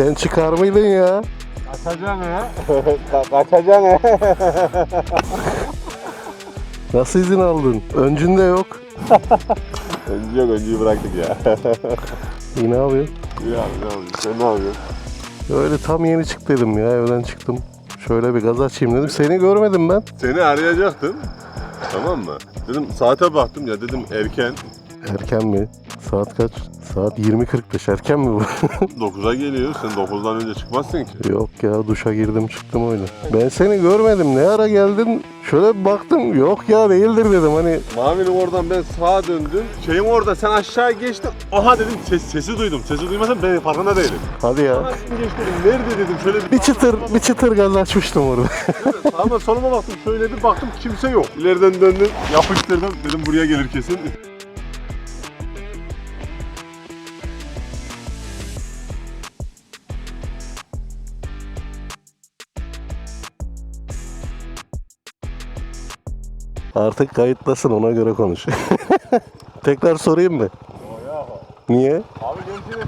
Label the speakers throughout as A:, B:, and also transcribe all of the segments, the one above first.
A: Sen çıkar mıydın ya?
B: Kaçacaksın ha.
C: Kaçacaksın he.
A: Nasıl izin aldın? Öncünde yok.
C: Öncü yok öncüyü bıraktık ya.
A: İyi ne yapıyorsun?
C: İyi abi ne yapıyorsun? Sen ne yapıyorsun?
A: Öyle tam yeni çıktıydım ya evden çıktım. Şöyle bir gaz açayım dedim. Seni görmedim ben.
C: Seni arayacaktım. Tamam mı? Dedim saate baktım ya dedim erken.
A: Erken mi? Saat kaç? Saat 20.45 erken mi bu?
C: 9'a geliyor. Sen 9'dan önce çıkmazsın ki.
A: yok ya duşa girdim çıktım öyle. Ben seni görmedim. Ne ara geldin? Şöyle bir baktım. Yok ya değildir dedim hani.
C: Mavinin oradan ben sağa döndüm. Şeyin orada sen aşağı geçtin. Aha dedim ses, sesi duydum. Sesi duymasam ben farkında değilim.
A: Hadi ya.
C: Dedim geçtim. Nerede dedim. Şöyle bir,
A: Bir çıtır bir çıtır gaz açmıştım orada.
C: Ama soluma baktım. Şöyle bir baktım kimse yok. İleriden döndüm. Yapıştırdım. Dedim buraya gelir kesin.
A: Artık kayıtlasın ona göre konuş. Tekrar sorayım mı? Niye?
C: Abi gençine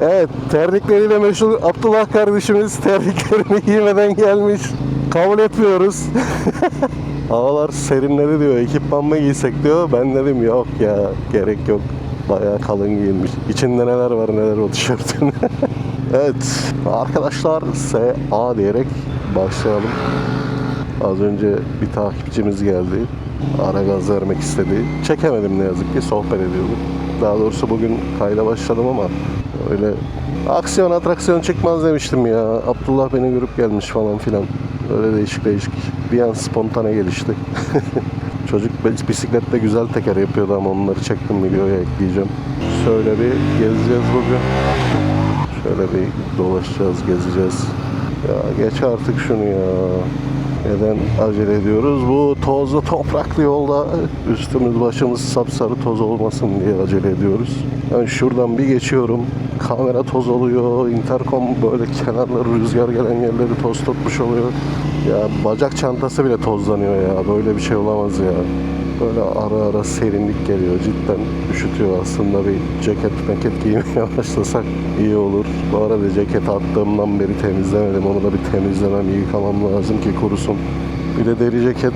A: Evet, terlikleriyle meşhur Abdullah kardeşimiz terliklerini giymeden gelmiş. Kabul etmiyoruz. Havalar serinledi diyor. Ekipman mı giysek diyor. Ben dedim yok ya gerek yok. Bayağı kalın giyinmiş. İçinde neler var neler o tişörtün. evet arkadaşlar SA diyerek başlayalım. Az önce bir takipçimiz geldi. Ara gaz vermek istedi. Çekemedim ne yazık ki sohbet ediyorduk. Daha doğrusu bugün kayda başladım ama öyle aksiyon atraksiyon çıkmaz demiştim ya. Abdullah beni görüp gelmiş falan filan. Öyle değişik değişik. Bir an spontane gelişti. Çocuk bisikletle güzel teker yapıyordu ama onları çektim videoya ekleyeceğim. Şöyle bir gezeceğiz bugün. Şöyle bir dolaşacağız, gezeceğiz. Ya geç artık şunu ya. Neden acele ediyoruz? Bu tozlu topraklı yolda üstümüz başımız sapsarı toz olmasın diye acele ediyoruz. Ben şuradan bir geçiyorum. Kamera toz oluyor. Intercom böyle kenarları rüzgar gelen yerleri toz tutmuş oluyor. Ya bacak çantası bile tozlanıyor ya. Böyle bir şey olamaz ya. Böyle ara ara serinlik geliyor. Cidden üşütüyor aslında bir ceket meket giymeye başlasak iyi olur. Bu arada ceket attığımdan beri temizlemedim. Onu da bir temizlemem, yıkamam lazım ki kurusun. Bir de deri ceket,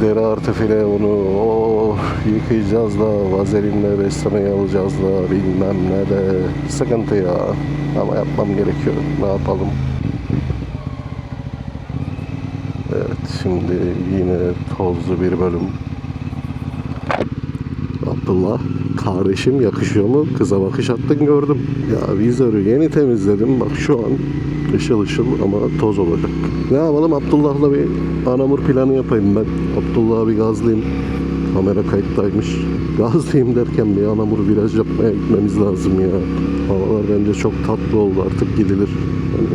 A: deri artı file onu o yıkayacağız da vazelinle beslemeye alacağız da bilmem ne de sıkıntı ya. Ama yapmam gerekiyor. Ne yapalım? Evet şimdi yine tozlu bir bölüm. Abdullah kardeşim yakışıyor mu? Kıza bakış attın gördüm. Ya vizörü yeni temizledim. Bak şu an ışıl ışıl ama toz olacak. Ne yapalım Abdullah'la bir anamur planı yapayım ben. Abdullah'a bir gazlayayım. Kamera kayıttaymış. Gazlayayım derken bir anamur viraj yapmaya gitmemiz lazım ya. Havalar bence çok tatlı oldu artık gidilir. Hani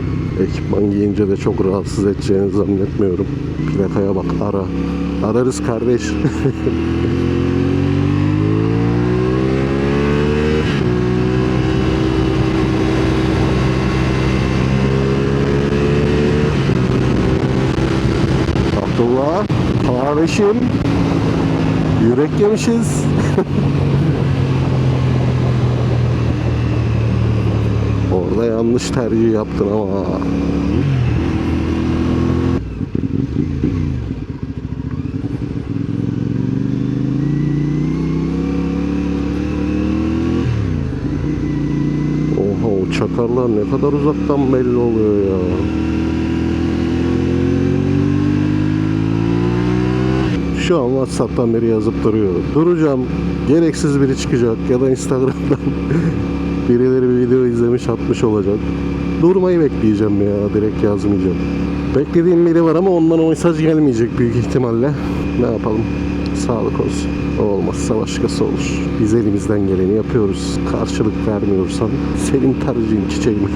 A: ekipman giyince de çok rahatsız edeceğini zannetmiyorum. Plakaya bak ara. Ararız kardeş. Abdullah, kardeşim. Yürek yemişiz. Orada yanlış tercih yaptın ama. Oha o çakarlar ne kadar uzaktan belli oluyor ya. Şu an Whatsapp'tan biri yazıp duruyor. Duracağım. Gereksiz biri çıkacak ya da Instagram'dan birileri bir video izlemiş atmış olacak. Durmayı bekleyeceğim ya. Direkt yazmayacağım. Beklediğim biri var ama ondan o mesaj gelmeyecek büyük ihtimalle. Ne yapalım? Sağlık olsun. O olmazsa başkası olur. Biz elimizden geleni yapıyoruz. Karşılık vermiyorsan senin tercihin çiçeğim.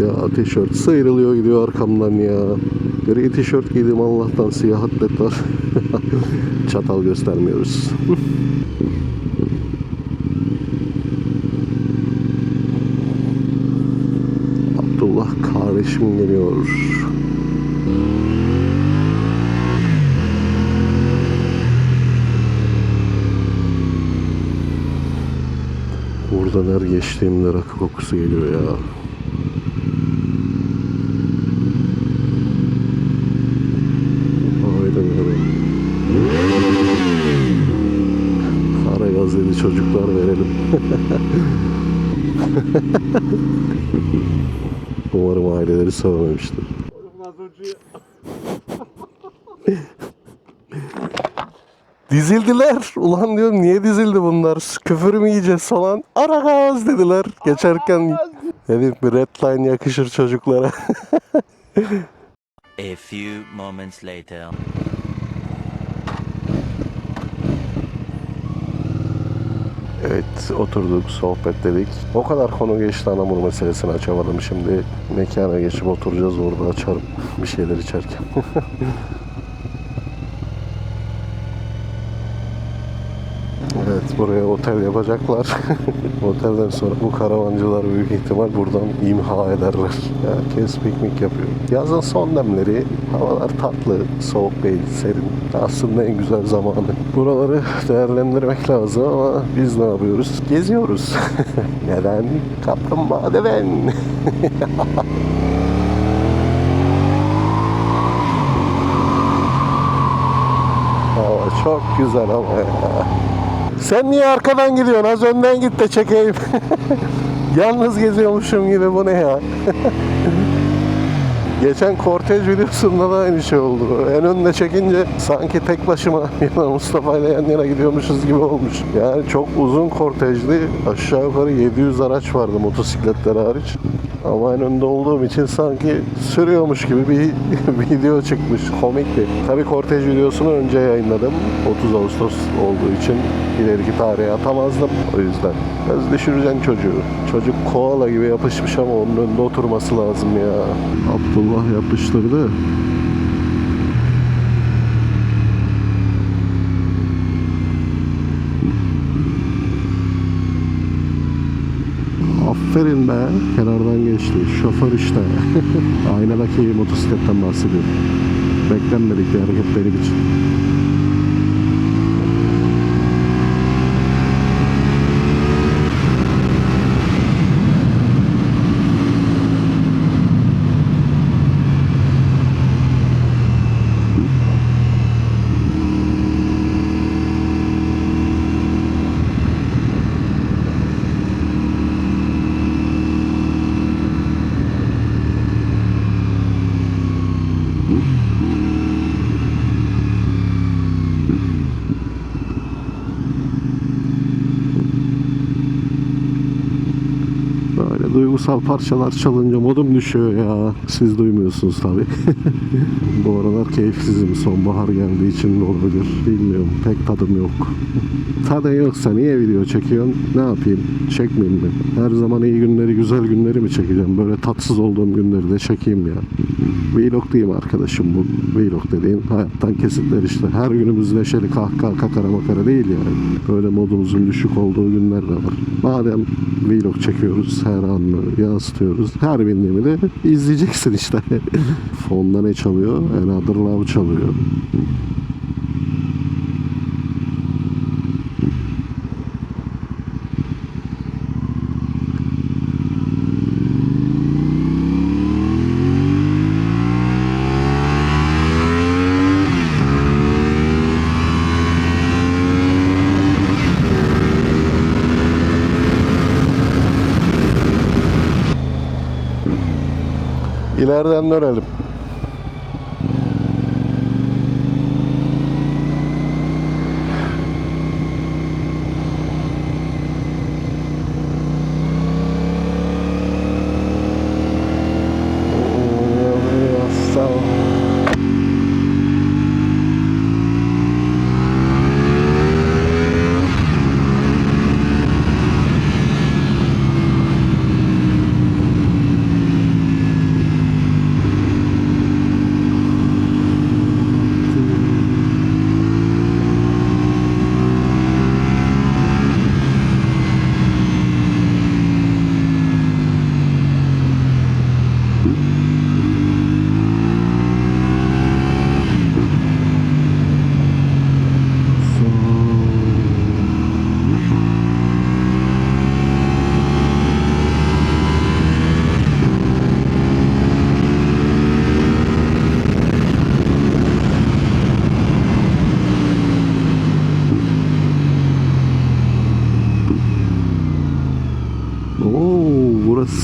A: ya tişört sıyrılıyor gidiyor arkamdan ya. Gri tişört giydim Allah'tan siyah atlet var. Çatal göstermiyoruz. Abdullah kardeşim geliyor. Her geçtiğimde rakı kokusu geliyor ya. Öyle. Kara gaz yedi çocuklar verelim. Umarım aileleri sevmemiştir. Dizildiler. Ulan diyorum niye dizildi bunlar? Küfür mü yiyeceğiz falan. Ara gaz dediler. Geçerken dedim bir red line yakışır çocuklara.
B: A few moments later.
A: Evet oturduk sohbetledik. O kadar konu geçti anamur meselesini açamadım. Şimdi mekana geçip oturacağız orada açarım bir şeyler içerken. Evet buraya otel yapacaklar. Otelden sonra bu karavancılar büyük ihtimal buradan imha ederler. Herkes piknik yapıyor. Yazın son demleri havalar tatlı, soğuk değil, serin. Aslında en güzel zamanı. Buraları değerlendirmek lazım ama biz ne yapıyoruz? Geziyoruz. Neden? Kaplumbağa neden? Hava çok güzel ama ya. Sen niye arkadan gidiyorsun? Az önden git de çekeyim. Yalnız geziyormuşum gibi bu ne ya? Geçen kortej videosunda da aynı şey oldu. En önde çekince sanki tek başıma ya da Mustafa ile yan yana gidiyormuşuz gibi olmuş. Yani çok uzun kortejdi. Aşağı yukarı 700 araç vardı motosikletler hariç. Ama en önde olduğum için sanki sürüyormuş gibi bir video çıkmış. Komikti. Tabii kortej videosunu önce yayınladım. 30 Ağustos olduğu için ileriki tarihe atamazdım. O yüzden. Biraz düşüreceksin çocuğu. Çocuk koala gibi yapışmış ama onun önünde oturması lazım ya. Abdullah yapıştırdı. Aferin be. Kenardan geçti. Şoför işte. Aynadaki motosikletten bahsediyorum. Beklenmedik bir hareket benim için. Duygusal parçalar çalınca modum düşüyor ya. Siz duymuyorsunuz tabi. Bu aralar keyifsizim. Sonbahar geldiği için de olabilir. Bilmiyorum. Pek tadım yok. Tadın yoksa niye video çekiyorsun? Ne yapayım? Çekmeyeyim mi? Her zaman iyi günleri, güzel günleri mi çekeceğim? Böyle tatsız olduğum günleri de çekeyim ya. Vlog diyeyim arkadaşım bu. Vlog dediğim hayattan kesitler işte. Her günümüz neşeli kahkaha kakara makara değil yani. Böyle modumuzun düşük olduğu günler de var. Madem vlog çekiyoruz her anını yansıtıyoruz. Her bindiğimi de izleyeceksin işte. Fonda ne çalıyor? Another Love çalıyor. İleriden dönelim.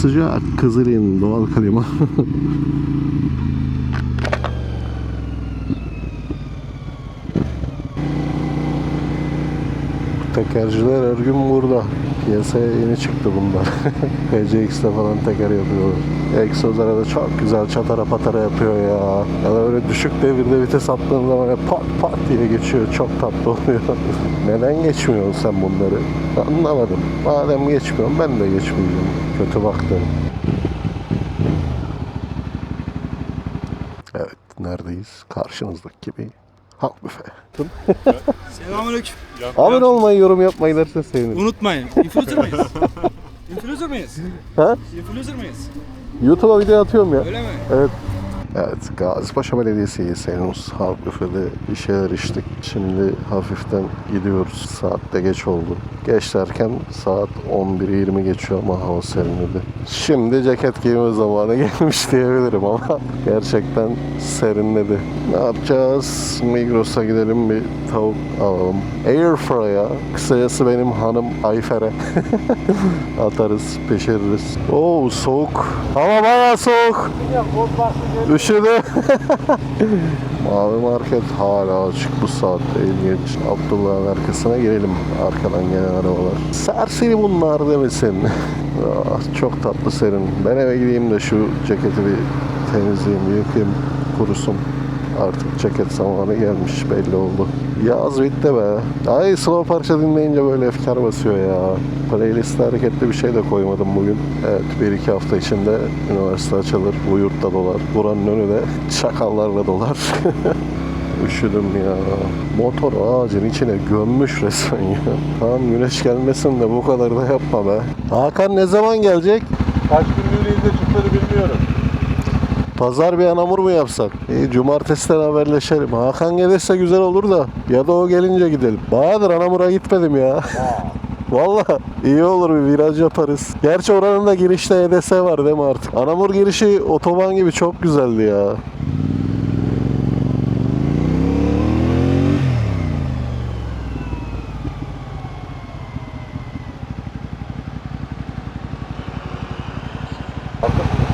A: Sıcak. Kızılin doğal klima. Tekerciler her gün burada. Piyasaya yeni çıktı bunlar. PCX'de falan teker yapıyorlar. Egzozlara da çok güzel çatara patara yapıyor ya. Ya da öyle düşük devirde vites attığın zaman pat pat diye geçiyor. Çok tatlı oluyor. Neden geçmiyorsun sen bunları? Anlamadım. Madem geçmiyorum ben de geçmeyeceğim. Kötü baktım. Evet neredeyiz? Karşınızdaki gibi.
D: Selamünaleyküm.
A: Abone olmayı, yorum yapmayı derse sevinirim.
D: Unutmayın. Influencer mıyız? Influencer mıyız?
A: Ha?
D: Influencer mıyız?
A: YouTube'a video atıyorum ya.
D: Öyle mi?
A: Evet. Evet, Gazipaşa Belediyesi'yiz henüz. Halk büfede bir şeyler içtik. Şimdi hafiften gidiyoruz. Saat de geç oldu. Geç derken saat 11.20 geçiyor ama hava serinledi. Şimdi ceket giyme zamanı gelmiş diyebilirim ama gerçekten serinledi. Ne yapacağız? Migros'a gidelim bir tavuk alalım. Airfryer'a, kısacası benim hanım Ayfer'e atarız, pişiririz. Oo soğuk. Hava bayağı soğuk. Üşüdü. Mavi market hala açık bu saatte ilginç. Abdullah'ın arkasına girelim. Arkadan gelen arabalar. Serseri bunlar demesin. Ah, çok tatlı serin. Ben eve gideyim de şu ceketi bir temizleyeyim, yıkayayım, kurusun. Artık ceket zamanı gelmiş belli oldu. Yaz bitti be. Ay slow parça dinleyince böyle efkar basıyor ya. Playlist'e hareketli bir şey de koymadım bugün. Evet bir iki hafta içinde üniversite açılır. Bu yurtta dolar. Buranın önü de çakallarla dolar. Üşüdüm ya. Motor ağacın içine gömmüş resmen ya. Tamam güneş gelmesin de bu kadar da yapma be. Hakan ne zaman gelecek?
C: Kaç günlüğüne izle çıktığını bilmiyorum.
A: Pazar bir anamur mu yapsak? İyi cumartesiden haberleşelim. Hakan gelirse güzel olur da. Ya da o gelince gidelim. Bahadır anamura gitmedim ya. Valla iyi olur bir viraj yaparız. Gerçi oranın da girişte EDS var değil mi artık? Anamur girişi otoban gibi çok güzeldi ya.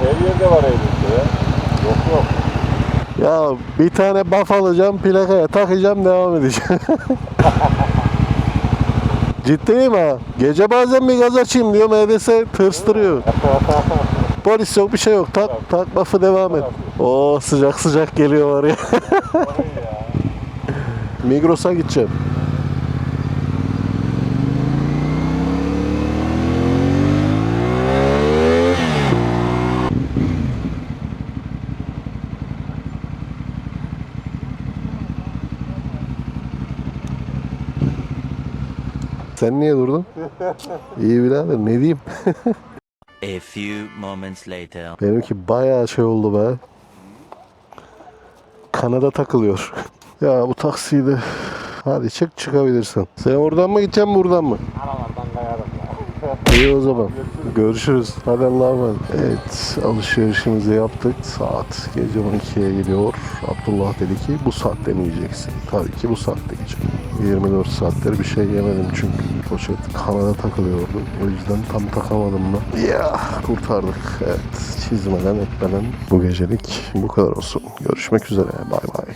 C: Her yerde var elimizde ya. Yok yok.
A: Ya bir tane buff alacağım plakaya takacağım devam edeceğim. Ciddiyim ha. Gece bazen bir gaz açayım diyorum EDS tırstırıyor. Polis yok bir şey yok. Tak tak buff'ı devam et. Oo sıcak sıcak geliyor var ya. Migros'a gideceğim. Sen niye durdun? İyi birader ne diyeyim?
B: A few moments later.
A: Benimki bayağı şey oldu be. Kanada takılıyor. ya bu taksiyi de hadi çık çıkabilirsin. Sen oradan mı gideceksin buradan mı? İyi o zaman. Görüşürüz. Hadi Allah'a emanet. Evet alışverişimizi yaptık. Saat gece 12'ye geliyor. Abdullah dedi ki bu saatte mi yiyeceksin? Tabii ki bu saatte yiyeceğim. 24 saattir bir şey yemedim çünkü poşet kanada takılıyordu. O yüzden tam takamadım da. Ya kurtardık. Evet çizmeden etmeden bu gecelik bu kadar olsun. Görüşmek üzere. Bay bay.